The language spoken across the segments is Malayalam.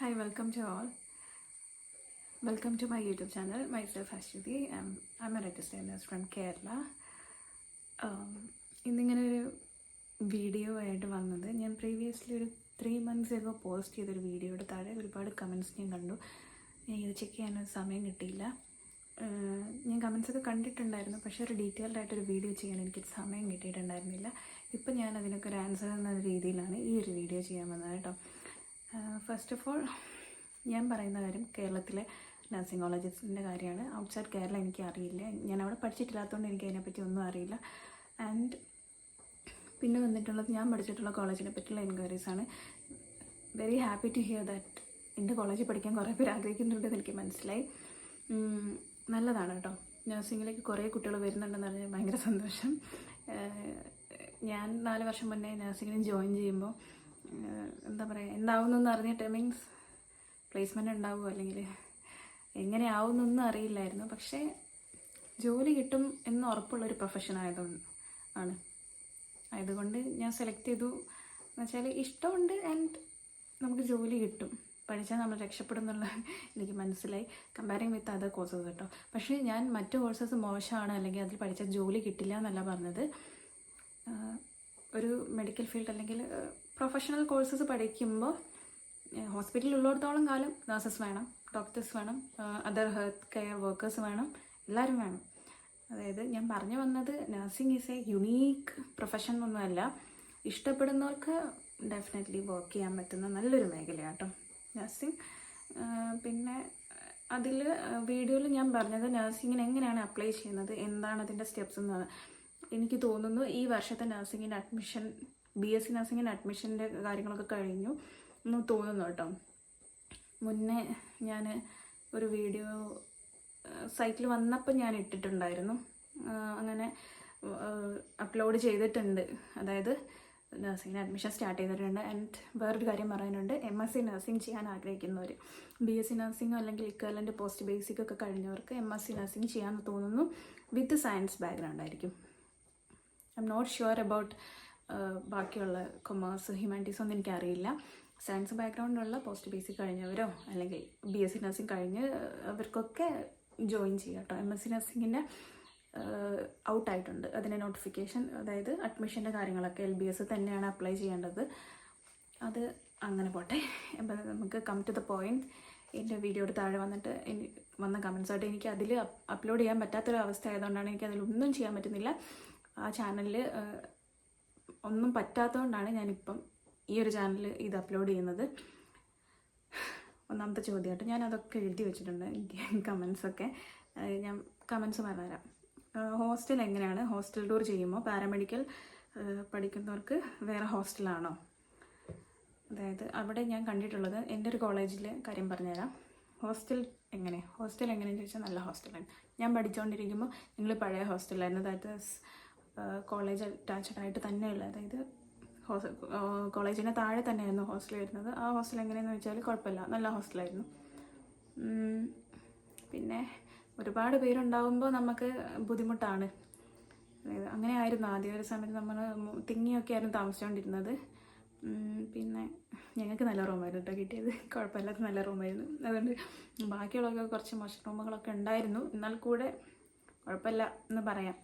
Hi, welcome to all. Welcome to my YouTube channel. Myself Ashwati. I'm, I'm a registered nurse from Kerala. Um, ഇന്നിങ്ങനെ ഒരു വീഡിയോ ആയിട്ട് വന്നത് ഞാൻ പ്രീവിയസ്ലി ഒരു ത്രീ മന്ത്സ് ഒക്കെ പോസ്റ്റ് ചെയ്തൊരു വീഡിയോയുടെ താഴെ ഒരുപാട് കമൻസ് ഞാൻ കണ്ടു ഇത് ചെക്ക് ചെയ്യാനൊരു സമയം കിട്ടിയില്ല ഞാൻ കമൻസ് ഒക്കെ കണ്ടിട്ടുണ്ടായിരുന്നു പക്ഷേ ഒരു ഡീറ്റെയിൽഡ് ആയിട്ടൊരു വീഡിയോ ചെയ്യാൻ എനിക്ക് സമയം കിട്ടിയിട്ടുണ്ടായിരുന്നില്ല ഇപ്പം ഞാൻ അതിനൊക്കെ ഒരു ആൻസർ എന്ന രീതിയിലാണ് ഈ ഒരു വീഡിയോ ചെയ്യാൻ വന്നത് കേട്ടോ ഫസ്റ്റ് ഓഫ് ഓൾ ഞാൻ പറയുന്ന കാര്യം കേരളത്തിലെ നഴ്സിംഗ് കോളേജസിന്റെ കാര്യമാണ്. ഔട്ട്സൈഡ് കേരള എനിക്ക് അറിയില്ല. ഞാൻ അവിടെ പഠിച്ചിട്ടില്ലാത്തതുകൊണ്ട് എനിക്ക് അതിനെപ്പറ്റി ഒന്നും അറിയില്ല. ആൻഡ് പിന്നെ വന്നിട്ടുള്ളത് ഞാൻ പഠിച്ചിട്ടുള്ള കോളേജിനെ പറ്റിയുള്ള ആണ്. Very happy to hear that എന്റെ കോളേജിൽ പഠിക്കാൻ കുറേ പേര് ആഗ്രഹിക്കുന്നുണ്ടെന്ന് എനിക്ക് മനസ്സിലായി. നല്ലതാണ് കേട്ടോ. നഴ്സിങ്ങിലേക്ക് കുറേ കുട്ടികൾ വരുന്നുണ്ടെന്ന് പറഞ്ഞാൽ ഭയങ്കര സന്തോഷം. ഞാൻ നാല് വർഷം മുന്നേ നഴ്സിങ്ങിന് ജോയിൻ ചെയ്യുമ്പോൾ എന്താ പറയുക എന്താവുന്നൊന്നും അറിഞ്ഞിട്ട് മീൻസ് പ്ലേസ്മെന്റ് ഉണ്ടാവുമോ അല്ലെങ്കിൽ എങ്ങനെ ആവുമെന്നൊന്നും അറിയില്ലായിരുന്നു. പക്ഷേ ജോലി കിട്ടും എന്ന് ഉറപ്പുള്ളൊരു പ്രൊഫഷൻ ആയതുകൊണ്ട് ആണ്. ആയതുകൊണ്ട് ഞാൻ സെലക്ട് ചെയ്തു. എന്ന് വെച്ചാൽ ഇഷ്ടമുണ്ട് ആൻഡ് നമുക്ക് ജോലി കിട്ടും. പഠിച്ചാൽ നമ്മൾ രക്ഷപ്പെടും എന്നുള്ള എനിക്ക് മനസ്സിലായി. കമ്പയറിങ് വിത്ത് അതർ കോഴ്സസ് കേട്ടോ പക്ഷേ ഞാൻ മറ്റു കോഴ്സസ് മോശമാണ് അല്ലെങ്കിൽ അതിൽ പഠിച്ചാൽ ജോലി കിട്ടില്ല എന്നല്ല പറഞ്ഞത്. ഒരു മെഡിക്കൽ ഫീൽഡ് അല്ലെങ്കിൽ പ്രൊഫഷണൽ കോഴ്സസ് പഠിക്കുമ്പോൾ ഹോസ്പിറ്റലിൽ ഉള്ളിടത്തോളം കാലം നഴ്സസ് വേണം ഡോക്ടേഴ്സ് വേണം അതർ ഹെൽത്ത് കെയർ വർക്കേഴ്സ് വേണം എല്ലാവരും വേണം. അതായത് ഞാൻ പറഞ്ഞു വന്നത് nursing is a unique profession ഒന്നുമല്ല ഇഷ്ടപ്പെടുന്നവർക്ക് ഡെഫിനറ്റ്ലി വർക്ക് ചെയ്യാൻ പറ്റുന്ന നല്ലൊരു മേഖലയാട്ടോ നഴ്സിംഗ് പിന്നെ അതിൽ വീഡിയോയിൽ ഞാൻ പറഞ്ഞത് നഴ്സിങ്ങിന് എങ്ങനെയാണ് അപ്ലൈ ചെയ്യുന്നത് എന്താണ് അതിന്റെ സ്റ്റെപ്സ് എന്ന് എനിക്ക് തോന്നുന്നു ഈ വർഷത്തെ നഴ്സിങ്ങിന്റെ അഡ്മിഷൻ ബി എസ് സി നഴ്സിങ്ങിന് അഡ്മിഷന്റെ കാര്യങ്ങളൊക്കെ കഴിഞ്ഞു എന്ന് തോന്നുന്നു കേട്ടോ. മുന്നേ ഞാൻ ഒരു വീഡിയോ സൈറ്റിൽ വന്നപ്പോൾ ഞാൻ ഇട്ടിട്ടുണ്ടായിരുന്നു. അങ്ങനെ അപ്ലോഡ് ചെയ്തിട്ടുണ്ട്. അതായത് നഴ്സിംഗിന് അഡ്മിഷൻ സ്റ്റാർട്ട് ചെയ്തിട്ടുണ്ട്. ആൻഡ് വേറൊരു കാര്യം പറയാനുണ്ട്. എം എസ് സി നഴ്സിംഗ് ചെയ്യാൻ ആഗ്രഹിക്കുന്നവർ ബി എസ് സി നഴ്സിംഗ് അല്ലെങ്കിൽ ഇക്വലന്റ് പോസ്റ്റ് ബേസിക് ഒക്കെ കഴിഞ്ഞവർക്ക് എം എസ് സി നഴ്സിംഗ് ചെയ്യാമെന്ന് തോന്നുന്നു വിത്ത് സയൻസ് ബാക്ക്ഗ്രൗണ്ട് ആയിരിക്കും. I'm not sure about ബാക്കിയുള്ള കൊമേഴ്സ് ഹ്യൂമാനിറ്റീസ് ഒന്നും എനിക്കറിയില്ല. സയൻസ് ബാക്ക്ഗ്രൗണ്ടുള്ള പോസ്റ്റ് ബേസിക് കഴിഞ്ഞവരോ അല്ലെങ്കിൽ ബി എസ് സി നഴ്സിംഗ് കഴിഞ്ഞ് അവർക്കൊക്കെ ജോയിൻ ചെയ്യാം കേട്ടോ എം എസ് സി നഴ്സിങ്ങിന്റെ ഔട്ടായിട്ടുണ്ട്. അതിന്റെ നോട്ടിഫിക്കേഷൻ അതായത് അഡ്മിഷന്റെ കാര്യങ്ങളൊക്കെ എൽ ബി എസ് തന്നെയാണ് അപ്ലൈ ചെയ്യേണ്ടത്. അത് അങ്ങനെ പോട്ടെ. അപ്പം നമുക്ക് കം ടു ദ പോയിന്റ് എന്റെ വീഡിയോയുടെ താഴെ വന്നിട്ട് വന്ന കമൻസായിട്ട് എനിക്ക് അതിൽ അപ്ലോഡ് ചെയ്യാൻ പറ്റാത്തൊരു അവസ്ഥ ആയതുകൊണ്ടാണ് എനിക്ക് അതിലൊന്നും ചെയ്യാൻ പറ്റുന്നില്ല. ആ ചാനലിൽ ഒന്നും പറ്റാത്തതുകൊണ്ടാണ് ഞാനിപ്പം ഈ ഒരു ചാനൽ ഇത് അപ്ലോഡ് ചെയ്യുന്നത്. ഒന്നാമത്തെ ചോദ്യമായിട്ട് ഞാൻ അതൊക്കെ എഴുതി വെച്ചിട്ടുണ്ട്. കമൻസൊക്കെ ഞാൻ കമൻസ് പറഞ്ഞുതരാം ഹോസ്റ്റൽ എങ്ങനെയാണ്? ഹോസ്റ്റൽ ടൂർ ചെയ്യുമ്പോൾ പാരാമെഡിക്കൽ പഠിക്കുന്നവർക്ക് വേറെ ഹോസ്റ്റലാണോ അതായത് അവിടെ ഞാൻ കണ്ടിട്ടുള്ളത് എന്റെ ഒരു കോളേജിലെ കാര്യം പറഞ്ഞുതരാം ഹോസ്റ്റൽ എങ്ങനെ? ഹോസ്റ്റൽ എങ്ങനെയെന്ന് ചോദിച്ചാൽ നല്ല ഹോസ്റ്റലാണ് ഞാൻ പഠിച്ചുകൊണ്ടിരിക്കുമ്പോൾ ഞങ്ങൾ പഴയ ഹോസ്റ്റലായിരുന്നു ദാറ്റ് ഈസ് കോളേജ് അറ്റാച്ച്ഡ് ആയിട്ട് തന്നെയുള്ള അതായത് കോളേജിന് താഴെ തന്നെയായിരുന്നു ഹോസ്റ്റൽ വരുന്നത്. ആ ഹോസ്റ്റൽ എങ്ങനെയെന്ന് വെച്ചാൽ കുഴപ്പമില്ല. നല്ല ഹോസ്റ്റലായിരുന്നു. പിന്നെ ഒരുപാട് പേരുണ്ടാവുമ്പോൾ നമുക്ക് ബുദ്ധിമുട്ടാണ്. അതായത് അങ്ങനെ ആയിരുന്നു ആദ്യ. ഒരു സമയത്ത് നമ്മൾ തിങ്ങിയൊക്കെ ആയിരുന്നു താമസിച്ചുകൊണ്ടിരുന്നത്. പിന്നെ ഞങ്ങൾക്ക് നല്ല റൂമായിരുന്നു കേട്ടോ കിട്ടിയത്. കുഴപ്പമില്ലാത്ത നല്ല റൂമായിരുന്നു. അതുകൊണ്ട് ബാക്കിയുള്ളതൊക്കെ കുറച്ച് മോശം റൂമുകളൊക്കെ ഉണ്ടായിരുന്നു. എന്നാൽ കൂടെ കുഴപ്പമില്ല എന്ന് പറയാം.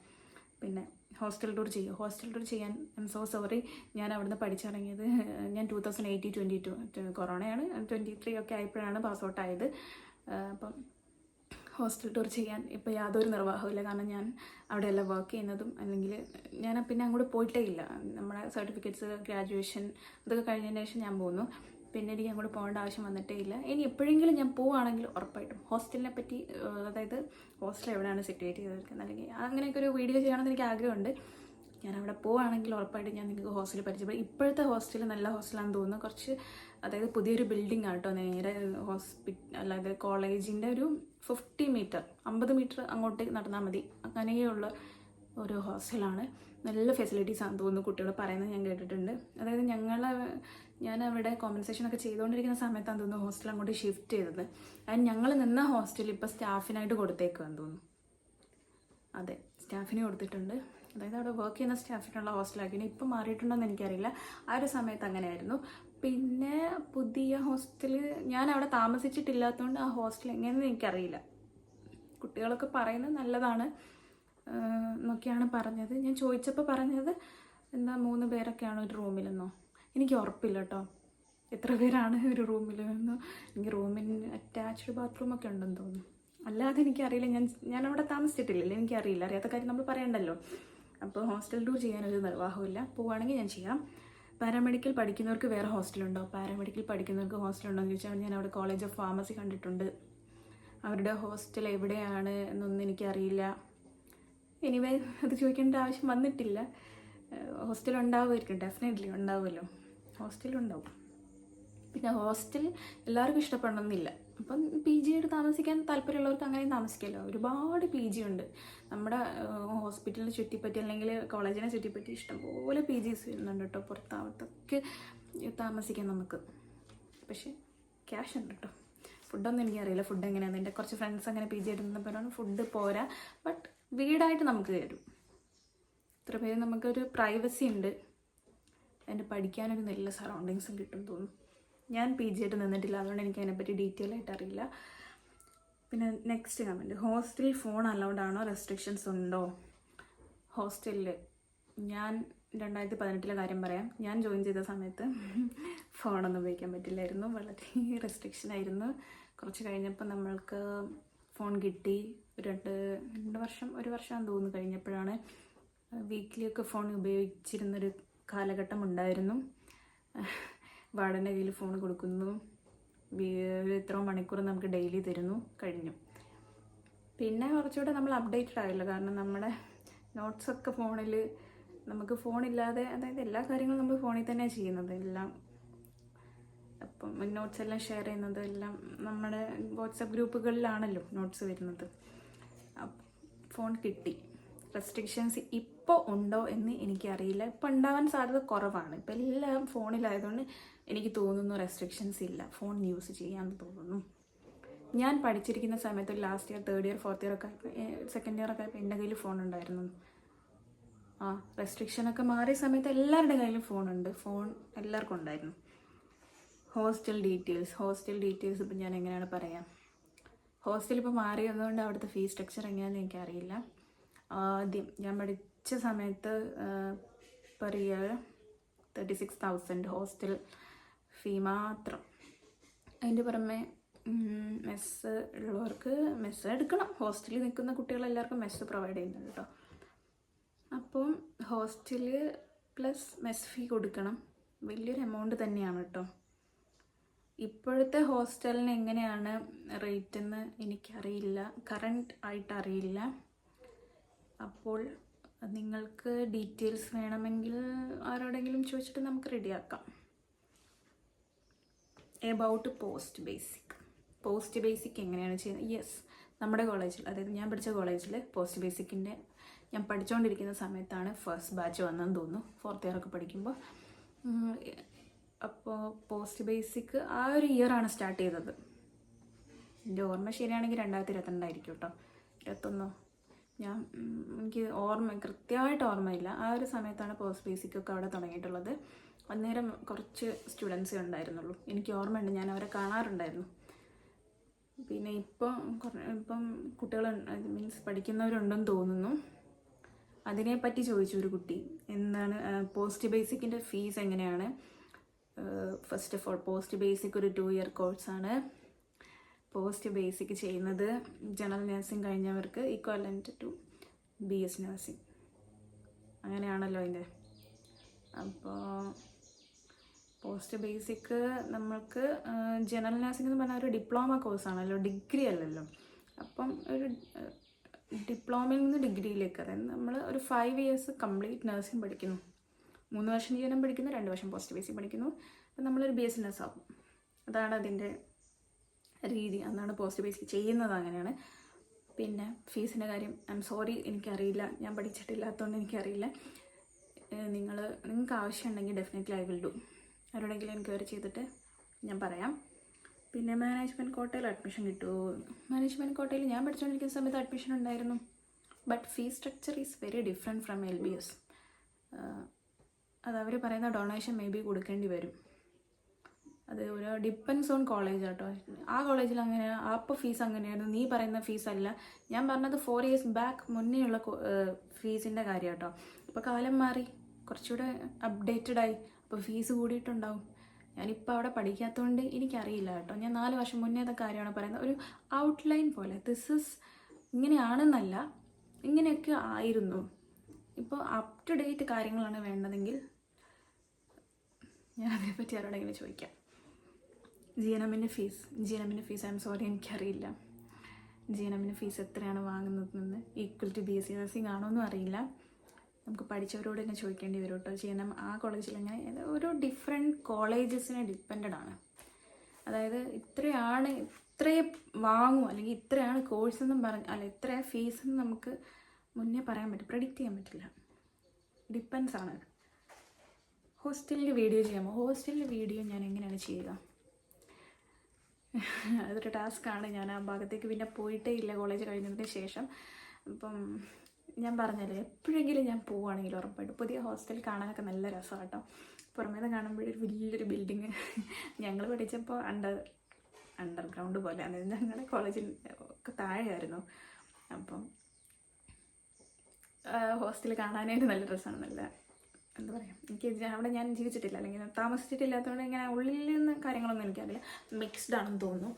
പിന്നെ ഹോസ്റ്റൽ ടൂർ ചെയ്യും. ഹോസ്റ്റൽ ടൂർ ചെയ്യാൻ ഐ എം സോ സോറി ഞാൻ അവിടുന്ന് പഠിച്ചിറങ്ങിയത് ഞാൻ two thousand eighty twenty two കൊറോണയാണ്. Twenty three ഒക്കെ ആയപ്പോഴാണ് പാസ് ഔട്ട് ആയത്. അപ്പം ഹോസ്റ്റൽ ടൂർ ചെയ്യാൻ ഇപ്പോൾ യാതൊരു നിർവാഹമില്ല കാരണം ഞാൻ അവിടെയല്ല വർക്ക് ചെയ്യുന്നതും അല്ലെങ്കിൽ ഞാൻ പിന്നെ അങ്ങോട്ട് പോയിട്ടേ ഇല്ല. നമ്മുടെ സർട്ടിഫിക്കറ്റ്സ് ഗ്രാജുവേഷൻ അതൊക്കെ കഴിഞ്ഞതിന് ശേഷം ഞാൻ പോന്നു. പിന്നെ എനിക്ക് അങ്ങോട്ട് പോകേണ്ട ആവശ്യം വന്നിട്ടേ ഇല്ല. ഇനി എപ്പോഴെങ്കിലും ഞാൻ പോവുകയാണെങ്കിൽ ഉറപ്പായിട്ടും ഹോസ്റ്റലിനെ പറ്റി അതായത് ഹോസ്റ്റൽ എവിടെയാണ് സിറ്റുവേറ്റ് ചെയ്തിരിക്കുന്നത് അല്ലെങ്കിൽ അങ്ങനെയൊക്കെ ഒരു വീഡിയോ ചെയ്യണമെന്ന് എനിക്ക് ആഗ്രഹമുണ്ട്. ഞാൻ അവിടെ പോവുകയാണെങ്കിൽ ഉറപ്പായിട്ടും ഞാൻ നിങ്ങൾക്ക് ഹോസ്റ്റൽ പരിചയപ്പെടും. ഇപ്പോഴത്തെ ഹോസ്റ്റൽ നല്ല ഹോസ്റ്റലാണെന്ന് തോന്നുന്നു. കുറച്ച് അതായത് പുതിയൊരു ബിൽഡിംഗ് ആട്ടോ നേരെ ഹോസ്പിറ്റൽ അല്ലാതെ കോളേജിന്റെ ഒരു ഫിഫ്റ്റി മീറ്റർ അമ്പത് മീറ്റർ അങ്ങോട്ട് നടന്നാൽ മതി. അങ്ങനെയുള്ള ഒരു ഹോസ്റ്റലാണ്. നല്ല ഫെസിലിറ്റീസ് ആണെന്ന് തോന്നുന്നു കുട്ടികൾ പറയുന്നത് ഞാൻ കേട്ടിട്ടുണ്ട്. അതായത് ഞങ്ങൾ ഞാൻ അവിടെ കോമ്പൻസേഷൻ ഒക്കെ ചെയ്തുകൊണ്ടിരിക്കുന്ന സമയത്താണ് തോന്നുന്നു ഹോസ്റ്റൽ അങ്ങോട്ട് ഷിഫ്റ്റ് ചെയ്തത്. അതിന് ഞങ്ങൾ നിന്ന ഹോസ്റ്റൽ ഇപ്പോൾ സ്റ്റാഫിനായിട്ട് കൊടുത്തേക്കുവാന്ന് തോന്നുന്നു. അതെ സ്റ്റാഫിന് കൊടുത്തിട്ടുണ്ട്. അതായത് അവിടെ വർക്ക് ചെയ്യുന്ന സ്റ്റാഫിനുള്ള ഹോസ്റ്റലാക്കി ഇപ്പം മാറിയിട്ടുണ്ടോയെന്ന് എനിക്കറിയില്ല. ആ ഒരു സമയത്ത് അങ്ങനെയായിരുന്നു. പിന്നെ പുതിയ ഹോസ്റ്റൽ ഞാൻ അവിടെ താമസിച്ചിട്ടില്ലാത്തതുകൊണ്ട് ആ ഹോസ്റ്റൽ എങ്ങനെയെന്ന് എനിക്കറിയില്ല. കുട്ടികളൊക്കെ പറയുന്നത് നല്ലതാണ്. എന്നൊക്കെയാണ് പറഞ്ഞത്. ഞാൻ ചോദിച്ചപ്പോൾ പറഞ്ഞത് എന്താ മൂന്ന് പേരൊക്കെയാണോ ഒരു റൂമിലെന്നോ എനിക്ക് ഉറപ്പില്ല കേട്ടോ. എത്ര പേരാണ് ഒരു റൂമിൽ എന്ന് എനിക്ക് റൂമിന് അറ്റാച്ച്ഡ് ബാത്റൂമൊക്കെ ഉണ്ടെന്ന് തോന്നുന്നു. അല്ലാതെ എനിക്കറിയില്ല. ഞാൻ ഞാൻ അവിടെ താമസിച്ചിട്ടില്ലല്ലോ. എനിക്കറിയില്ല. അറിയാത്ത കാര്യം നമ്മൾ പറയണ്ടല്ലോ. അപ്പോൾ ഹോസ്റ്റൽ ടൂർ ചെയ്യാനൊരു നിർവാഹമില്ല പോവുകയാണെങ്കിൽ ഞാൻ ചെയ്യാം. പാരാമെഡിക്കൽ പഠിക്കുന്നവർക്ക് വേറെ ഹോസ്റ്റലുണ്ടോ പാരാമെഡിക്കൽ പഠിക്കുന്നവർക്ക് ഹോസ്റ്റലുണ്ടോ എന്ന് ചോദിച്ചാൽ ഞാൻ അവിടെ കോളേജ് ഓഫ് ഫാർമസി കണ്ടിട്ടുണ്ട്. അവരുടെ ഹോസ്റ്റൽ എവിടെയാണ് എന്നൊന്നും എനിക്കറിയില്ല. എനിവേ അത് ചോദിക്കേണ്ട ആവശ്യം വന്നിട്ടില്ല. ഹോസ്റ്റൽ ഉണ്ടാവുമായിരിക്കും. ഡെഫിനറ്റ്ലി ഉണ്ടാവുമല്ലോ. ഹോസ്റ്റലുണ്ടാവും പിന്നെ ഹോസ്റ്റൽ എല്ലാവർക്കും ഇഷ്ടപ്പെടണമെന്നില്ല. അപ്പം പി ജി ആയിട്ട് താമസിക്കാൻ താല്പര്യമുള്ളവർക്ക് അങ്ങനെ താമസിക്കല്ലോ. ഒരുപാട് പി ജി ഉണ്ട് നമ്മുടെ ഹോസ്പിറ്റലിനെ ചുറ്റിപ്പറ്റി അല്ലെങ്കിൽ കോളേജിനെ ചുറ്റിപ്പറ്റി ഇഷ്ടംപോലെ പി ജിസ് വരുന്നുണ്ട് കേട്ടോ. പുറത്താവത്തൊക്കെ താമസിക്കാം നമുക്ക്. പക്ഷേ ക്യാഷ് ഉണ്ട് കേട്ടോ. ഫുഡൊന്നും എനിക്കറിയില്ല. ഫുഡ് എങ്ങനെയാണ് എന്റെ കുറച്ച് ഫ്രണ്ട്സ് അങ്ങനെ പി ജി ആയിട്ട് നിന്നപ്പോഴാണ് ഫുഡ് പോരാ. ബട്ട് വീടായിട്ട് നമുക്ക് തരും. ഇത്ര പേര് നമുക്കൊരു പ്രൈവസി ഉണ്ട്. എന്റെ പഠിക്കാനൊരു നല്ല സറൗണ്ടിങ്സും കിട്ടും തോന്നും ഞാൻ പി ജി ആയിട്ട് നിന്നിട്ടില്ല. അതുകൊണ്ട് എനിക്ക് അതിനെപ്പറ്റി ഡീറ്റെയിൽ ആയിട്ട് അറിയില്ല. പിന്നെ നെക്സ്റ്റ് കമന്റ് ഹോസ്റ്റലിൽ ഫോൺ അലൗഡ് ആണോ? റെസ്ട്രിക്ഷൻസ് ഉണ്ടോ? ഹോസ്റ്റലിൽ ഞാൻ രണ്ടായിരത്തി പതിനെട്ടിലെ കാര്യം പറയാം. ഞാൻ ജോയിൻ ചെയ്ത സമയത്ത് ഫോണൊന്നും ഉപയോഗിക്കാൻ പറ്റില്ലായിരുന്നു. വളരെ റെസ്ട്രിക്ഷൻ ആയിരുന്നു. കുറച്ച് കഴിഞ്ഞപ്പോൾ നമ്മൾക്ക് ഫോൺ കിട്ടി. രണ്ട് രണ്ട് വർഷം ഒരു വർഷം തോന്നുന്നു കഴിഞ്ഞപ്പോഴാണ്. വീക്കിലിയൊക്കെ ഫോൺ ഉപയോഗിച്ചിരുന്നൊരു കാലഘട്ടം ഉണ്ടായിരുന്നു വാർഡന്റെ കയ്യിൽ ഫോൺ കൊടുക്കുന്നു. എത്ര മണിക്കൂർ നമുക്ക് ഡെയിലി തരുന്നു. കഴിഞ്ഞു. പിന്നെ കുറച്ചുകൂടെ നമ്മൾ അപ്ഡേറ്റഡ് ആയില്ല. കാരണം നമ്മുടെ നോട്ട്സൊക്കെ ഫോണിൽ നമുക്ക് ഫോണില്ലാതെ അതായത് എല്ലാ കാര്യങ്ങളും നമ്മൾ ഫോണിൽ തന്നെയാണ് ചെയ്യുന്നത്. എല്ലാം അപ്പം നോട്ട്സ് എല്ലാം ഷെയർ ചെയ്യുന്നത് എല്ലാം നമ്മുടെ വാട്സപ്പ് ഗ്രൂപ്പുകളിലാണല്ലോ നോട്ട്സ് വരുന്നത്. ഫോൺ കിട്ടി. റെസ്ട്രിക്ഷൻസ് ഇപ്പോൾ ഉണ്ടോ എന്ന് എനിക്കറിയില്ല. ഇപ്പോൾ ഉണ്ടാവാൻ സാധ്യത കുറവാണ്. ഇപ്പം എല്ലാം ഫോണിലായതുകൊണ്ട് എനിക്ക് തോന്നുന്നു റെസ്ട്രിക്ഷൻസ് ഇല്ല. ഫോൺ യൂസ് ചെയ്യാമെന്ന് തോന്നുന്നു. ഞാൻ പഠിച്ചിരിക്കുന്ന സമയത്ത് last year third year fourth year ഒക്കെ സെക്കൻഡ് ഇയർ ഒക്കെ എന്റെ കയ്യിൽ ഫോൺ ഉണ്ടായിരുന്നു. ആ റെസ്ട്രിക്ഷനൊക്കെ മാറിയ സമയത്ത് എല്ലാവരുടെ കയ്യിലും ഫോണുണ്ട് ഫോൺ എല്ലാവർക്കും ഉണ്ടായിരുന്നു. ഹോസ്റ്റൽ ഡീറ്റെയിൽസ് ഹോസ്റ്റൽ ഡീറ്റെയിൽസ് ഇപ്പം ഞാൻ എങ്ങനെയാണ് പറയാം? ഹോസ്റ്റൽ ഇപ്പോൾ മാറിയതുകൊണ്ട് അവിടുത്തെ ഫീസ് സ്ട്രക്ചർ എങ്ങനെയാണെന്ന് എനിക്കറിയില്ല. ആദ്യം ഞാൻ പഠിച്ച സമയത്ത് per year thirty six thousand hostel fee മാത്രം. അതിന്റെ പുറമെ മെസ്സ് ഉള്ളവർക്ക് മെസ്സ് എടുക്കണം. ഹോസ്റ്റലിൽ നിൽക്കുന്ന കുട്ടികളെല്ലാവർക്കും മെസ്സ് പ്രൊവൈഡ് ചെയ്യുന്നുണ്ട് കേട്ടോ അപ്പം ഹോസ്റ്റൽ പ്ലസ് മെസ് ഫീ കൊടുക്കണം. വലിയൊരു എമൗണ്ട് തന്നെയാണ് കേട്ടോ ഇപ്പോഴത്തെ ഹോസ്റ്റലിന് എങ്ങനെയാണ് റേറ്റ് എന്ന് എനിക്കറിയില്ല. കറണ്ട് ആയിട്ട് അറിയില്ല. അപ്പോൾ നിങ്ങൾക്ക് ഡീറ്റെയിൽസ് വേണമെങ്കിൽ ആരോടെങ്കിലും ചോദിച്ചിട്ട് നമുക്ക് റെഡിയാക്കാം about post basic post basic എങ്ങനെയാണ് ചെയ്യുന്നത്? യെസ് നമ്മുടെ കോളേജിൽ അതായത് ഞാൻ പഠിച്ച കോളേജിൽ പോസ്റ്റ് ബേസിക്കിന്റെ ഞാൻ പഠിച്ചുകൊണ്ടിരിക്കുന്ന സമയത്താണ് ഫസ്റ്റ് ബാച്ച് വന്നതെന്ന് തോന്നുന്നു. ഫോർത്ത് ഇയർ ഒക്കെ പഠിക്കുമ്പോൾ അപ്പോൾ പോസ്റ്റ് ബേസിക് ആ ഒരു ഇയറാണ് സ്റ്റാർട്ട് ചെയ്തത്. എന്റെ ഓർമ്മ ശരിയാണെങ്കിൽ രണ്ടായിരത്തി ഇരുപത്തിരണ്ടായിരിക്കും കേട്ടോ ഇരുപത്തൊന്നോ? ഞാൻ എനിക്ക് ഓർമ്മ കൃത്യമായിട്ട് ഓർമ്മയില്ല. ആ ഒരു സമയത്താണ് പോസ്റ്റ് ബേസിക് ഒക്കെ അവിടെ തുടങ്ങിയിട്ടുള്ളത്. അന്നേരം കുറച്ച് സ്റ്റുഡൻസേ ഉണ്ടായിരുന്നുള്ളൂ. എനിക്ക് ഓർമ്മയുണ്ട് ഞാൻ അവരെ കാണാറുണ്ടായിരുന്നു. പിന്നെ ഇപ്പം കുറേ ഇപ്പം കുട്ടികൾ മീൻസ് പഠിക്കുന്നവരുണ്ടെന്ന് തോന്നുന്നു. അതിനെപ്പറ്റി ചോദിച്ചു ഒരു കുട്ടി എന്താണ് പോസ്റ്റ് ബേസിക്കിന്റെ ഫീസ് എങ്ങനെയാണ്? First of all post basic ഒരു ടു ഇയർ കോഴ്സാണ് പോസ്റ്റ് ബേസിക് ചെയ്യുന്നത് general nursing കഴിഞ്ഞവർക്ക് equivalent to B S nursing അങ്ങനെയാണല്ലോ അതിന്റെ അപ്പോൾ പോസ്റ്റ് ബേസിക് നമ്മൾക്ക് ജനറൽ നഴ്സിംഗ് എന്ന് പറഞ്ഞാൽ ഒരു ഡിപ്ലോമ കോഴ്സാണല്ലോ ഡിഗ്രി അല്ലല്ലോ. അപ്പം ഒരു ഡിപ്ലോമയിൽ നിന്ന് ഡിഗ്രിയിലേക്ക് അതായത് നമ്മൾ ഒരു ഫൈവ് ഇയേഴ്സ് കംപ്ലീറ്റ് നഴ്സിംഗ് പഠിക്കുന്നു. മൂന്ന് വർഷം ജീവനം പഠിക്കുന്നു രണ്ട് വർഷം പോസ്റ്റ് ബേസിക് പഠിക്കുന്നു. അപ്പം നമ്മളൊരു ബി എസ് നഴ്സ് ആകും അതാണ് അതിന്റെ രീതി അന്നാണ് പോസ്റ്റ് ബേസിക് ചെയ്യുന്നത് അങ്ങനെയാണ്. പിന്നെ ഫീസിന്റെ കാര്യം ഐ എം സോറി എനിക്കറിയില്ല. ഞാൻ പഠിച്ചിട്ടില്ലാത്തതുകൊണ്ട് എനിക്കറിയില്ല. നിങ്ങൾ നിങ്ങൾക്ക് ആവശ്യമുണ്ടെങ്കിൽ ഡെഫിനറ്റ്ലി ഐ വിൽ ഡു ആരോടെങ്കിലും എൻക്വയറി ചെയ്തിട്ട് ഞാൻ പറയാം. പിന്നെ മാനേജ്മെന്റ് കോട്ടയിൽ അഡ്മിഷൻ കിട്ടുമോ മാനേജ്മെന്റ് കോട്ടയിൽ ഞാൻ പഠിച്ചുകൊണ്ടിരിക്കുന്ന സമയത്ത് അഡ്മിഷൻ ഉണ്ടായിരുന്നു. But fees structure is very different from L B S അത് അവർ പറയുന്ന ഡൊണേഷൻ മേ ബി കൊടുക്കേണ്ടി വരും. അത് ഒരു ഡിപ്പെൻസ് ഓൺ കോളേജ് കേട്ടോ ആ കോളേജിൽ അങ്ങനെ അപ്പോൾ ഫീസ് അങ്ങനെയായിരുന്നു. നീ പറയുന്ന ഫീസ് അല്ല. ഞാൻ പറഞ്ഞത് ഫോർ ഇയേഴ്സ് ബാക്ക് മുന്നേ ഉള്ള ഫീസിന്റെ കാര്യം കേട്ടോ ഇപ്പോൾ കാലം മാറി. കുറച്ചുകൂടെ അപ്ഡേറ്റഡ് ആയി. അപ്പോൾ ഫീസ് കൂടിയിട്ടുണ്ടാവും. ഞാനിപ്പോൾ അവിടെ പഠിക്കാത്തതുകൊണ്ട് എനിക്കറിയില്ല കേട്ടോ ഞാൻ നാല് വർഷം മുന്നേത്തെ കാര്യമാണ് പറയുന്നത്. ഒരു ഔട്ട്ലൈൻ പോലെ. ദിസ് ഇസ് ഇങ്ങനെയാണെന്നല്ല ഇങ്ങനെയൊക്കെ ആയിരുന്നു. ഇപ്പോൾ അപ് ടു ഡേറ്റ് കാര്യങ്ങളാണ് വേണ്ടതെങ്കിൽ ഞാൻ അതിനെപ്പറ്റി ആരോടെങ്കിലും ചോദിക്കാം. ജി എൻ എമ്മിന്റെ ഫീസ് ജി എൻ എമ്മിന്റെ ഫീസ് ഐ എം സോറി എനിക്കറിയില്ല. ജി എൻ എമ്മിന്റെ ഫീസ് എത്രയാണ് വാങ്ങുന്നതെന്ന് equal to B S C nursing ആണോ എന്നും അറിയില്ല. നമുക്ക് പഠിച്ചവരോട് തന്നെ ചോദിക്കേണ്ടി വരും കേട്ടോ. ജി എൻ എം ആ കോളേജിൽ അങ്ങനെ ഓരോ ഡിഫറെന്റ് കോളേജസിനെ ഡിപ്പെൻഡഡ് ആണ്. അതായത് ഇത്രയാണ് ഇത്രയേ വാങ്ങും അല്ലെങ്കിൽ ഇത്രയാണ് കോഴ്സ് എന്നും പറഞ്ഞ് അല്ല ഇത്ര ഫീസ് എന്ന് നമുക്ക് മുന്നേ പറയാൻ പറ്റും. പ്രഡിക്റ്റ് ചെയ്യാൻ പറ്റില്ല. ഡിപ്പെൻസ് ആണ്. ഹോസ്റ്റലിൽ വീഡിയോ ചെയ്യാമോ? ഹോസ്റ്റലിൽ വീഡിയോ ഞാൻ എങ്ങനെയാണ് ചെയ്യുക? അതൊരു ടാസ്ക്കാണ്. ഞാൻ ആ ഭാഗത്തേക്ക് പിന്നെ പോയിട്ടേ ഇല്ല. കോളേജ് കഴിഞ്ഞതിന് ശേഷം. അപ്പം ഞാൻ പറഞ്ഞല്ലോ എപ്പോഴെങ്കിലും ഞാൻ പോവുകയാണെങ്കിൽ ഉറപ്പായിട്ട് പുതിയ ഹോസ്റ്റൽ കാണാനൊക്കെ നല്ല രസമാണ് കേട്ടോ. പുറമേന്ന് കാണുമ്പോഴൊരു വലിയൊരു ബിൽഡിങ് ഞങ്ങൾ പഠിച്ചപ്പോൾ അണ്ടർ അണ്ടർഗ്രൗണ്ട് പോലെ അതായത് ഞങ്ങളുടെ കോളേജിൽ ഒക്കെ താഴെയായിരുന്നു. അപ്പം ഹോസ്റ്റൽ കാണാനായിട്ട് നല്ല രസമാണ്. നല്ല എന്താ പറയുക എനിക്ക് അവിടെ ഞാൻ ജീവിച്ചിട്ടില്ല. അല്ലെങ്കിൽ താമസിച്ചിട്ടില്ലാത്തതുകൊണ്ട് ഇങ്ങനെ ഉള്ളിൽ നിന്ന് കാര്യങ്ങളൊന്നും എനിക്കറിയില്ല. മിക്സ്ഡ് ആണെന്ന് തോന്നുന്നു.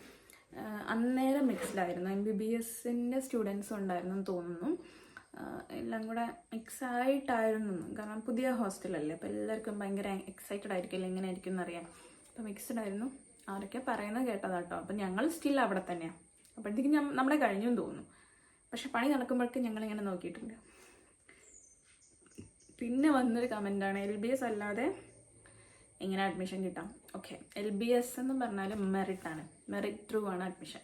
അന്നേരം മിക്സ്ഡ് ആയിരുന്നു. എം ബി ബി എസിന്റെ സ്റ്റുഡൻസും ഉണ്ടായിരുന്നു എന്ന് തോന്നുന്നു. എല്ലാം കൂടെ മിക്സ് ആയിട്ടായിരുന്നു. കാരണം പുതിയ ഹോസ്റ്റലല്ലേ അപ്പോൾ എല്ലാവർക്കും ഭയങ്കര എക്സൈറ്റഡ് ആയിരിക്കില്ല എങ്ങനെ ആയിരിക്കും എന്നറിയാൻ. അപ്പോൾ മിക്സ്ഡ് ആയിരുന്നു. ആരൊക്കെ പറയുന്നത് കേട്ടതാട്ടോ അപ്പം ഞങ്ങൾ സ്റ്റിൽ അവിടെ തന്നെയാണ് അപ്പോഴത്തേക്കും ഞാൻ നമ്മളെ കഴിഞ്ഞു തോന്നുന്നു. പക്ഷെ പണി നടക്കുമ്പോഴേക്കും ഞങ്ങളിങ്ങനെ നോക്കിയിട്ടുണ്ട്. പിന്നെ വന്നൊരു കമന്റാണ് എൽ ബി എസ് അല്ലാതെ എങ്ങനെ അഡ്മിഷൻ കിട്ടാം? ഓക്കെ എൽ ബി എസ് എന്ന് പറഞ്ഞാൽ മെറിറ്റ് ആണ്. മെറിറ്റ് ത്രൂ ആണ് അഡ്മിഷൻ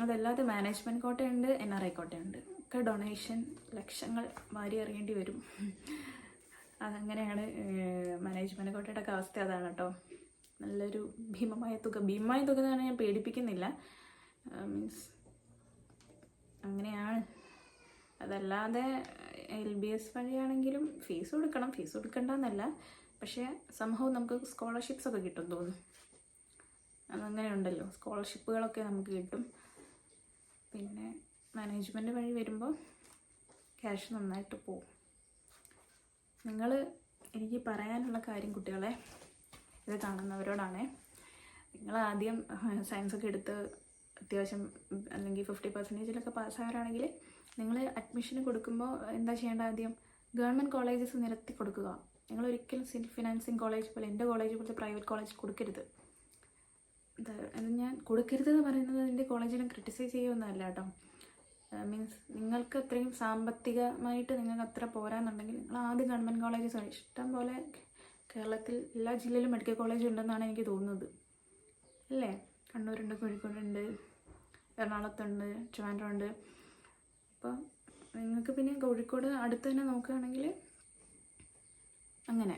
അതല്ലാതെ മാനേജ്മെന്റ് കോട്ടയുണ്ട് എൻ ആർ ഐ കോട്ടയുണ്ട്. ഒക്കെ ഡൊണേഷൻ ലക്ഷങ്ങൾ വാരി എറിയേണ്ടി വരും. അതങ്ങനെയാണ് മാനേജ്മെന്റ് കോട്ടയുടെ ഒക്കെ അവസ്ഥ. അതാണ് കേട്ടോ. നല്ലൊരു ഭീമമായ തുക. ഭീമമായ തുക പറഞ്ഞാൽ ഞാൻ പേടിപ്പിക്കുന്നില്ല. മീൻസ് അങ്ങനെയാണ്. അതല്ലാതെ എൽ ബി എസ് വഴിയാണെങ്കിലും ഫീസ് കൊടുക്കണം. ഫീസ് കൊടുക്കണ്ടെന്നല്ല. പക്ഷേ സംഭവം നമുക്ക് സ്കോളർഷിപ്സ് ഒക്കെ കിട്ടും തോന്നുന്നു. അതങ്ങനെ ഉണ്ടല്ലോ സ്കോളർഷിപ്പുകളൊക്കെ നമുക്ക് കിട്ടും. പിന്നെ മാനേജ്മെന്റ് വഴി വരുമ്പോൾ ക്യാഷ് നന്നായിട്ട് പോവും. നിങ്ങൾ എനിക്ക് പറയാനുള്ള കാര്യം കുട്ടികളെ ഇത് കാണുന്നവരോടാണേ. നിങ്ങൾ ആദ്യം സയൻസ് ഒക്കെ എടുത്ത് അത്യാവശ്യം അല്ലെങ്കിൽ ഫിഫ്റ്റി പെർസെന്റേജിലൊക്കെ പാസ്സായവരാണെങ്കിൽ നിങ്ങൾ അഡ്മിഷൻ കൊടുക്കുമ്പോൾ എന്താ ചെയ്യേണ്ട ആദ്യം? ഗവൺമെന്റ് കോളേജസ് നിരത്തി കൊടുക്കുക. നിങ്ങൾ ഒരിക്കലും സെൽഫ് ഫിനാൻസിങ് കോളേജ് പോലെ എന്റെ കോളേജ് പോലത്തെ പ്രൈവറ്റ് കോളേജ് കൊടുക്കരുത്. അത് ഞാൻ കൊടുക്കരുത് എന്ന് പറയുന്നത് എന്റെ കോളേജിനെ ക്രിട്ടിസൈസ് ചെയ്യുമെന്നല്ല കേട്ടോ. മീൻസ് നിങ്ങൾക്ക് അത്രയും സാമ്പത്തികമായിട്ട് നിങ്ങൾക്ക് അത്ര പോരാന്നുണ്ടെങ്കിൽ നിങ്ങൾ ആദ്യം ഗവൺമെന്റ് കോളേജസ് ഇഷ്ടം പോലെ കേരളത്തിൽ എല്ലാ ജില്ലയിലും മെഡിക്കൽ കോളേജ് ഉണ്ടെന്നാണ് എനിക്ക് തോന്നുന്നത്. അല്ലേ? കണ്ണൂരുണ്ട് കോഴിക്കോടുണ്ട് എറണാകുളത്തുണ്ട് ട്രിവാൻഡ്രം അപ്പോൾ നിങ്ങൾക്ക് പിന്നെ കോഴിക്കോട് അടുത്ത് തന്നെ നോക്കുകയാണെങ്കിൽ അങ്ങനെ.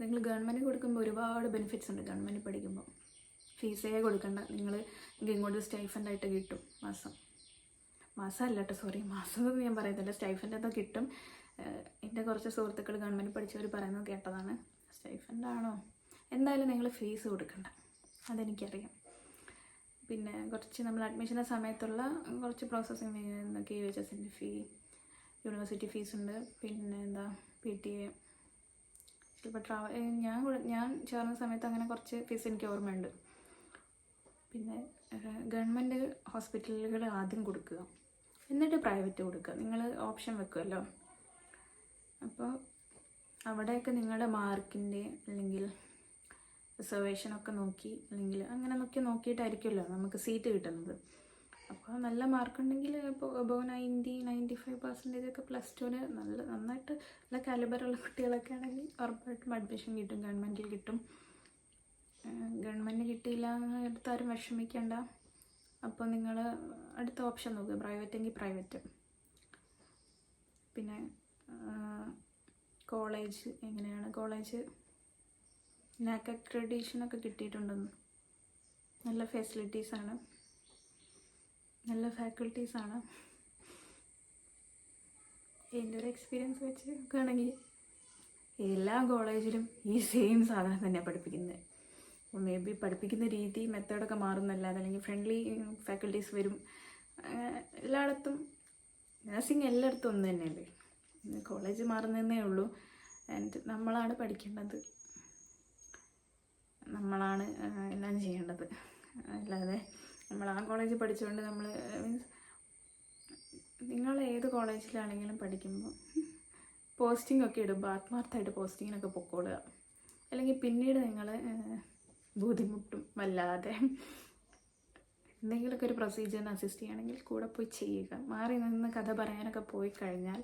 നിങ്ങൾ ഗവൺമെന്റ് കൊടുക്കുമ്പോൾ ഒരുപാട് ബെനിഫിറ്റ്സ് ഉണ്ട്. ഗവൺമെന്റ് പഠിക്കുമ്പോൾ. ഫീസേ കൊടുക്കണ്ട. നിങ്ങൾ ഇങ്ങോട്ട് സ്റ്റൈഫന്റ് ആയിട്ട് കിട്ടും മാസം. മാസമല്ല കേട്ടോ സോറി മാസം എന്ന് ഞാൻ പറയുന്നില്ല. സ്റ്റൈഫന്റെ ഒക്കെ കിട്ടും. എന്റെ കുറച്ച് സുഹൃത്തുക്കൾ ഗവൺമെന്റ് പഠിച്ചവർ പറയുന്നത് കേട്ടതാണ്. സ്റ്റൈഫന്റ് ആണോ? എന്തായാലും നിങ്ങൾ ഫീസ് കൊടുക്കണ്ട. അതെനിക്കറിയാം. പിന്നെ കുറച്ച് നമ്മൾ അഡ്മിഷന്റെ സമയത്തുള്ള കുറച്ച് പ്രോസസ്സിങ് കെ യു എച്ച് എസിന്റെ ഫീ യൂണിവേഴ്സിറ്റി ഫീസ് ഉണ്ട്. പിന്നെ എന്താ പി ടി എ ചിലപ്പോൾ ട്രാവൽ ഞാൻ ഞാൻ ചേർന്ന സമയത്ത് അങ്ങനെ കുറച്ച് ഫീസ് എനിക്ക് ഓർമ്മയുണ്ട്. പിന്നെ ഗവൺമെന്റ് ഹോസ്പിറ്റലുകൾ ആദ്യം കൊടുക്കുക. എന്നിട്ട് പ്രൈവറ്റ് കൊടുക്കുക. നിങ്ങൾ ഓപ്ഷൻ വെക്കുമല്ലോ അപ്പോൾ അവിടെയൊക്കെ നിങ്ങളുടെ മാർക്കിന്റെ അല്ലെങ്കിൽ റിസർവേഷനൊക്കെ നോക്കി അല്ലെങ്കിൽ അങ്ങനെ നോക്കി നോക്കിയിട്ടായിരിക്കുമല്ലോ നമുക്ക് സീറ്റ് കിട്ടുന്നത്. അപ്പോൾ നല്ല മാർക്കുണ്ടെങ്കിൽ ഇപ്പോൾ above ninety ninety five percentage ഒക്കെ പ്ലസ് ടുവിന് നല്ല നന്നായിട്ട് നല്ല കാലിബറുള്ള കുട്ടികളൊക്കെ ആണെങ്കിൽ ഉറപ്പായിട്ടും അഡ്മിഷൻ കിട്ടും ഗവൺമെന്റിൽ കിട്ടും. ഗവൺമെന്റ് കിട്ടിയില്ല എന്ന് ആരും വിഷമിക്കേണ്ട. അപ്പോൾ നിങ്ങൾ അടുത്ത ഓപ്ഷൻ നോക്കുക പ്രൈവറ്റ് എങ്കിൽ പ്രൈവറ്റ് പിന്നെ കോളേജ് എങ്ങനെയാണ്? കോളേജ് നാക്ക് അക്രഡീഷനൊക്കെ കിട്ടിയിട്ടുണ്ടെന്ന്. നല്ല ഫെസിലിറ്റീസാണ് നല്ല ഫാക്കൽറ്റീസാണ് എന്റെ ഒരു എക്സ്പീരിയൻസ് വെച്ച് നോക്കുകയാണെങ്കിൽ എല്ലാ കോളേജിലും ഈ സെയിം സാധനം തന്നെ പഠിപ്പിക്കുന്നത്. മേ ബി പഠിപ്പിക്കുന്ന രീതി മെത്തേഡൊക്കെ മാറുന്നല്ലാതെ അല്ലെങ്കിൽ ഫ്രണ്ട്ലി ഫാക്കൽറ്റീസ് വരും. എല്ലായിടത്തും നഴ്സിംഗ് എല്ലായിടത്തും ഒന്ന് തന്നെയല്ലേ? കോളേജ് മാറുന്നതേ ഉള്ളൂ. ആൻഡ് നമ്മളാണ് പഠിക്കേണ്ടത്. നമ്മളാണ് എല്ലാം ചെയ്യേണ്ടത്. അല്ലാതെ നമ്മൾ ആ കോളേജിൽ പഠിച്ചുകൊണ്ട് നമ്മൾ മീൻസ് നിങ്ങൾ ഏത് കോളേജിലാണെങ്കിലും പഠിക്കുമ്പോൾ പോസ്റ്റിംഗ് ഒക്കെ ഇടുമ്പോൾ ആത്മാർത്ഥമായിട്ട് പോസ്റ്റിങ്ങിനൊക്കെ പൊക്കോളുക. അല്ലെങ്കിൽ പിന്നീട് നിങ്ങൾ ബുദ്ധിമുട്ടും വല്ലാതെ എന്തെങ്കിലുമൊക്കെ ഒരു പ്രൊസീജിയറിന് അസിസ്റ്റ് ചെയ്യണമെങ്കിൽ കൂടെ പോയി ചെയ്യുക. മാറി നിന്ന് കഥ പറയാനൊക്കെ പോയി കഴിഞ്ഞാൽ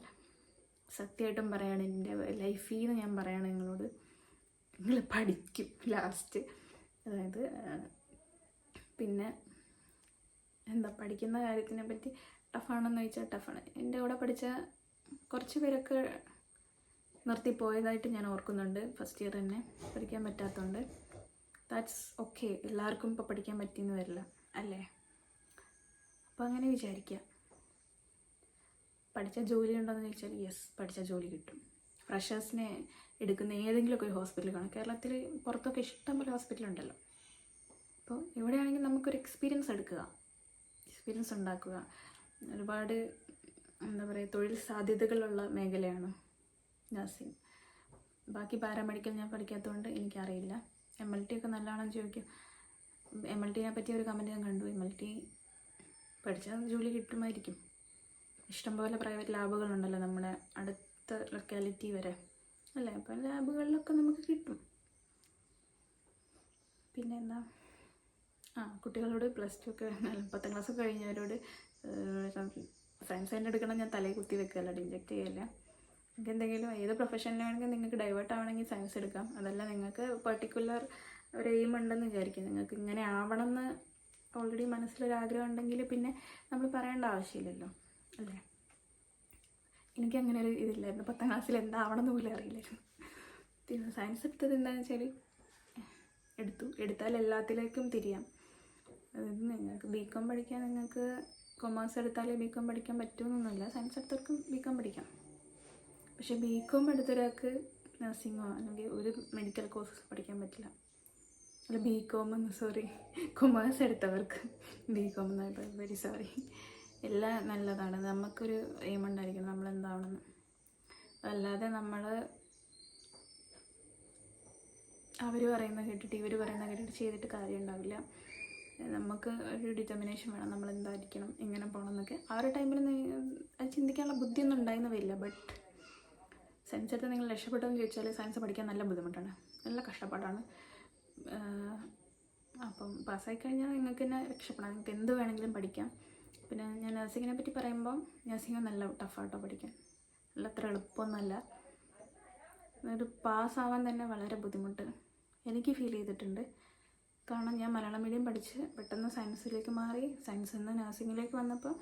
സത്യമായിട്ടും പറയാണ് എന്റെ ലൈഫിൽ നിന്ന് ഞാൻ പറയാണ് നിങ്ങളോട്. നിങ്ങൾ പഠിക്കും ലാസ്റ്റ് അതായത് പിന്നെ എന്താ പഠിക്കുന്ന കാര്യത്തിനെ പറ്റി ടഫാണെന്ന് ചോദിച്ചാൽ ടഫാണ് എന്റെ കൂടെ പഠിച്ച കുറച്ച് പേരൊക്കെ നിർത്തിപ്പോയതായിട്ട് ഞാൻ ഓർക്കുന്നുണ്ട്. ഫസ്റ്റ് ഇയർ തന്നെ പഠിക്കാൻ പറ്റാത്തതുകൊണ്ട് ദാറ്റ്സ് ഓക്കെ എല്ലാവർക്കും ഇപ്പോൾ പഠിക്കാൻ പറ്റിയെന്ന് വരില്ല അല്ലേ? അപ്പോൾ അങ്ങനെ വിചാരിക്കുക പഠിച്ച ജോലി ഉണ്ടോയെന്ന് ചോദിച്ചാൽ യെസ് പഠിച്ച ജോലി കിട്ടും. ഫ്രഷേഴ്സിനെ എടുക്കുന്ന ഏതെങ്കിലുമൊക്കെ ഒരു ഹോസ്പിറ്റൽ കാണും. കേരളത്തിൽ പുറത്തൊക്കെ ഇഷ്ടംപോലെ ഹോസ്പിറ്റൽ ഉണ്ടല്ലോ. അപ്പോൾ ഇവിടെയാണെങ്കിൽ നമുക്കൊരു എക്സ്പീരിയൻസ് എടുക്കുക. എക്സ്പീരിയൻസ് ഉണ്ടാക്കുക. ഒരുപാട് എന്താ പറയുക തൊഴിൽ സാധ്യതകളുള്ള മേഖലയാണ് നഴ്സിംഗ് ബാക്കി പാരാമെഡിക്കൽ ഞാൻ പഠിക്കാത്തതുകൊണ്ട് എനിക്കറിയില്ല. എം എൽ ടി ഒക്കെ നല്ലതാണെന്ന് ചോദിക്കും. എം എൽ ടിനെ പറ്റിയ ഒരു കമന്റ് ഞാൻ കണ്ടു. എം എൽ ടി പഠിച്ചാൽ ജോലി കിട്ടുമായിരിക്കും. ഇഷ്ടംപോലെ പ്രൈവറ്റ് ലാബുകളുണ്ടല്ലോ നമ്മുടെ അടുത്ത ലൊക്കാലിറ്റി വരെ. അല്ലേ? അപ്പം ലാബുകളിലൊക്കെ നമുക്ക് കിട്ടും. പിന്നെ എന്താ ആ കുട്ടികളോട് പ്ലസ് ടു ഒക്കെ പത്താം ക്ലാസ് കഴിഞ്ഞവരോട് സയൻസ് തന്നെ എടുക്കണം ഞാൻ തലയിൽ കുത്തി വെക്കുകയല്ല ഡിജക്ട് ചെയ്യല്ല. നിങ്ങൾക്ക് എന്തെങ്കിലും ഏത് പ്രൊഫഷനിലാണെങ്കിൽ നിങ്ങൾക്ക് ഡൈവേർട്ട് ആവണമെങ്കിൽ സയൻസ് എടുക്കാം. അതല്ല നിങ്ങൾക്ക് പർട്ടിക്കുലർ ഒരു എയിം ഉണ്ടെന്ന് വിചാരിക്കും. നിങ്ങൾക്ക് ഇങ്ങനെ ആവണം എന്ന് ഓൾറെഡി മനസ്സിലൊരാഗ്രഹം ഉണ്ടെങ്കിൽ പിന്നെ നമ്മൾ പറയേണ്ട ആവശ്യമില്ലല്ലോ അല്ലേ? എനിക്ക് അങ്ങനെ ഒരു ഇതില്ലായിരുന്നു. പത്താം ക്ലാസ്സിൽ എന്താവണം എന്ന് പോലും അറിയില്ലായിരുന്നു. പിന്നെ സയൻസ് എടുത്തത് എന്താണെന്ന് വെച്ചാൽ എടുത്തു. എടുത്താൽ എല്ലാത്തിലേക്കും തിരിയാം. അതായത് നിങ്ങൾക്ക് ബി കോം പഠിക്കാൻ നിങ്ങൾക്ക് കൊമേഴ്സ് എടുത്താലേ ബി കോം പഠിക്കാൻ പറ്റുമെന്നൊന്നുമില്ല സയൻസ് എടുത്തവർക്കും ബി കോം പഠിക്കാം. പക്ഷേ ബി കോം എടുത്തൊരാൾക്ക് നഴ്സിങ്ങോ അല്ലെങ്കിൽ ഒരു മെഡിക്കൽ കോഴ്സ് പഠിക്കാൻ പറ്റില്ല. അല്ല ബി കോം എന്ന് സോറി കൊമേഴ്സ് എടുത്തവർക്ക് ബി കോം എന്നായി വെരി സോറി എല്ലാം നല്ലതാണ്. നമുക്കൊരു എയിം ഉണ്ടായിരിക്കണം നമ്മൾ എന്താവണമെന്ന് അല്ലാതെ നമ്മൾ അവർ പറയുന്ന കേട്ടിട്ട് ഇവർ പറയുന്ന കേട്ടിട്ട് ചെയ്തിട്ട് കാര്യം ഉണ്ടാവില്ല നമുക്ക് ഒരു ഡിറ്റർമിനേഷൻ വേണം നമ്മൾ എന്തായിരിക്കണം എങ്ങനെ പോകണം എന്നൊക്കെ ആ ഒരു ടൈമിൽ അത് ചിന്തിക്കാനുള്ള ബുദ്ധിയൊന്നും ഉണ്ടായിരുന്നു വരില്ല. ബട്ട് സയൻസ് എടുത്ത് നിങ്ങൾ രക്ഷപ്പെട്ടെന്ന് ചോദിച്ചാൽ സയൻസ് പഠിക്കാൻ നല്ല ബുദ്ധിമുട്ടാണ്. നല്ല കഷ്ടപ്പാടാണ്. അപ്പം പാസ്സായി കഴിഞ്ഞാൽ നിങ്ങൾക്ക് തന്നെ രക്ഷപ്പെടാം. നിങ്ങൾക്ക് എന്ത് വേണമെങ്കിലും പഠിക്കാം. പിന്നെ ഞാൻ നഴ്സിങ്ങിനെ പറ്റി പറയുമ്പോൾ നഴ്സിംഗ് നല്ല ടഫാട്ടോ പഠിക്കാൻ. നല്ല അത്ര എളുപ്പമൊന്നുമല്ല. ഒരു പാസ്സാവാൻ തന്നെ വളരെ ബുദ്ധിമുട്ട്. എനിക്ക് ഫീൽ ചെയ്തിട്ടുണ്ട്. കാരണം ഞാൻ മലയാളം മീഡിയം പഠിച്ച് പെട്ടെന്ന് സയൻസിലേക്ക് മാറി സയൻസിൽ നിന്ന് നഴ്സിങ്ങിലേക്ക് വന്നപ്പോൾ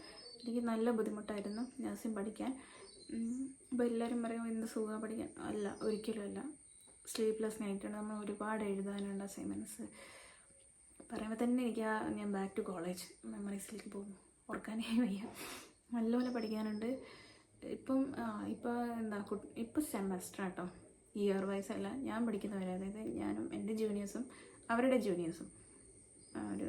എനിക്ക് നല്ല ബുദ്ധിമുട്ടായിരുന്നു നഴ്സിംഗ് പഠിക്കാൻ. അപ്പോൾ എല്ലാവരും പറയും എന്ത് സുഖം പഠിക്കാൻ? അല്ല ഒരിക്കലും അല്ല. സ്ലീപ്ലെസ് നൈറ്റാണ് നമ്മൾ ഒരുപാട് എഴുതാനുണ്ട് അസൈൻമെന്റ്സ് പറയുമ്പോൾ തന്നെ എനിക്ക് ആ ഞാൻ ബാക്ക് ടു കോളേജ് മെമ്മറീസിലേക്ക് പോകും ഓർക്കാനേ വയ്യ. നല്ലപോലെ പഠിക്കാനുണ്ട്. ഇപ്പം ഇപ്പോൾ എന്താ ഇപ്പം സെമസ്റ്റർ കേട്ടോ ഇയർ വൈസ് അല്ല. ഞാൻ പഠിക്കുന്നവരെ അതായത് ഞാനും എന്റെ ജൂനിയേഴ്സും അവരുടെ ജൂനിയേഴ്സും ഒരു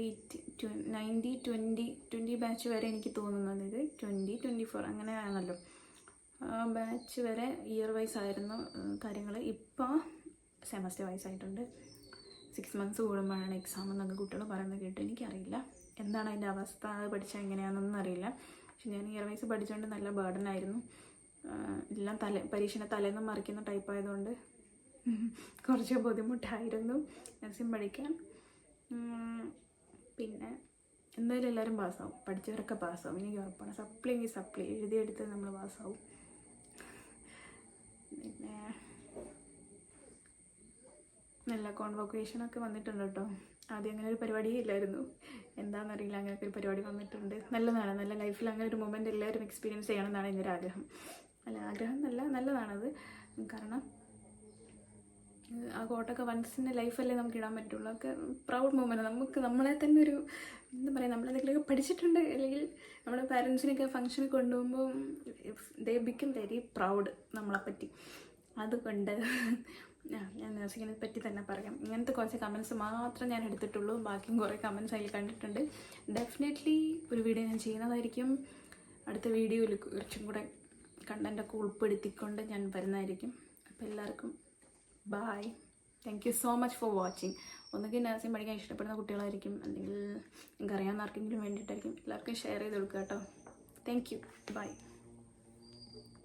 എയ്റ്റ് ട്വ നയന്റി ട്വന്റി ട്വന്റി ബാച്ച് വരെ എനിക്ക് തോന്നുന്നത് ഇത് ട്വന്റി ട്വന്റി ഫോർ അങ്ങനെ അങ്ങനെയാണല്ലോ ബാച്ച് വരെ ഇയർ വൈസ് ആയിരുന്നു കാര്യങ്ങൾ ഇപ്പോൾ സെമസ്റ്റർ വൈസ് ആയിട്ടുണ്ട്. സിക്സ് മന്ത്സ് കൂടുമ്പോഴാണ് എക്സാം എന്നൊക്കെ കുട്ടികൾ പറയുന്നത് കേട്ട് എനിക്കറിയില്ല. എന്താണ് അതിന്റെ അവസ്ഥ? അത് പഠിച്ചാൽ എങ്ങനെയാണെന്നൊന്നും അറിയില്ല. പക്ഷെ ഞാൻ ഇയർ വൈസ് പഠിച്ചുകൊണ്ട് നല്ല ബേർഡൻ ആയിരുന്നു. എല്ലാം തല പരീക്ഷനെ തലേന്ന് മറിക്കുന്ന ടൈപ്പ് ആയതുകൊണ്ട് കുറച്ച് ബുദ്ധിമുട്ടായിരുന്നു. നഴ്സിംഗ് പഠിക്കാൻ. പിന്നെ എന്തായാലും എല്ലാവരും പാസ്സാവും. പഠിച്ചവരൊക്കെ പാസ്സാവും. എനിക്ക് ഉറപ്പാണ്. സപ്ലി എങ്കിൽ സപ്ലി എഴുതിയെടുത്ത് നമ്മൾ പാസ്സാവും. പിന്നെ നല്ല കോൺവൊക്കേഷനൊക്കെ വന്നിട്ടുണ്ട് കേട്ടോ. ആദ്യം അങ്ങനെ ഒരു പരിപാടിയേ ഇല്ലായിരുന്നു. എന്താണെന്നറിയില്ല അങ്ങനത്തെ ഒരു പരിപാടി വന്നിട്ടുണ്ട്. നല്ലതാണ് നല്ല ലൈഫിൽ അങ്ങനെ ഒരു മൊമെന്റ് എല്ലാവരും എക്സ്പീരിയൻസ് ചെയ്യണമെന്നാണ് എന്റെ ഒരു ആഗ്രഹം. അല്ല ആഗ്രഹം നല്ല നല്ലതാണത്. കാരണം ആ കോട്ടൊക്കെ വൺസിന്റെ ലൈഫല്ലേ നമുക്ക് ഇടാൻ പറ്റുള്ളൂ. ഒക്കെ പ്രൗഡ് മൂമെന്റ് നമുക്ക് നമ്മളെ തന്നെ ഒരു എന്താ പറയുക നമ്മളെന്തെങ്കിലുമൊക്കെ പഠിച്ചിട്ടുണ്ട്. അല്ലെങ്കിൽ നമ്മുടെ പാരൻസിനൊക്കെ ഫംഗ്ഷന് കൊണ്ടുപോകുമ്പോൾ ദേ ബിക്കം വെരി പ്രൗഡ് നമ്മളെപ്പറ്റി. അതുകൊണ്ട് ഞാൻ നഴ്സിങ്ങിനെ പറ്റി തന്നെ പറയാം. ഇങ്ങനത്തെ കുറച്ച് കമൻസ് മാത്രം ഞാൻ എടുത്തിട്ടുള്ളൂ. ബാക്കിയും കുറേ കമൻസ് അതിൽ കണ്ടിട്ടുണ്ട്. ഡെഫിനറ്റ്ലി ഒരു വീഡിയോ ഞാൻ ചെയ്യുന്നതായിരിക്കും. അടുത്ത വീഡിയോയിൽ കുറച്ചും കൂടെ കണ്ടന്റൊക്കെ ഉൾപ്പെടുത്തിക്കൊണ്ട് ഞാൻ വരുന്നതായിരിക്കും. അപ്പോൾ എല്ലാവർക്കും bye thank you so much for watching ഒന്നുകിൽ നഴ്സിംഗ് പഠിക്കാൻ ഇഷ്ടപ്പെടുന്ന കുട്ടികളായിരിക്കും. അല്ലെങ്കിൽ നിങ്ങൾക്ക് അറിയാവുന്ന ആർക്കെങ്കിലും വേണ്ടിയിട്ടായിരിക്കും. എല്ലാവർക്കും ഷെയർ ചെയ്ത് കൊടുക്കുക കേട്ടോ. Thank you by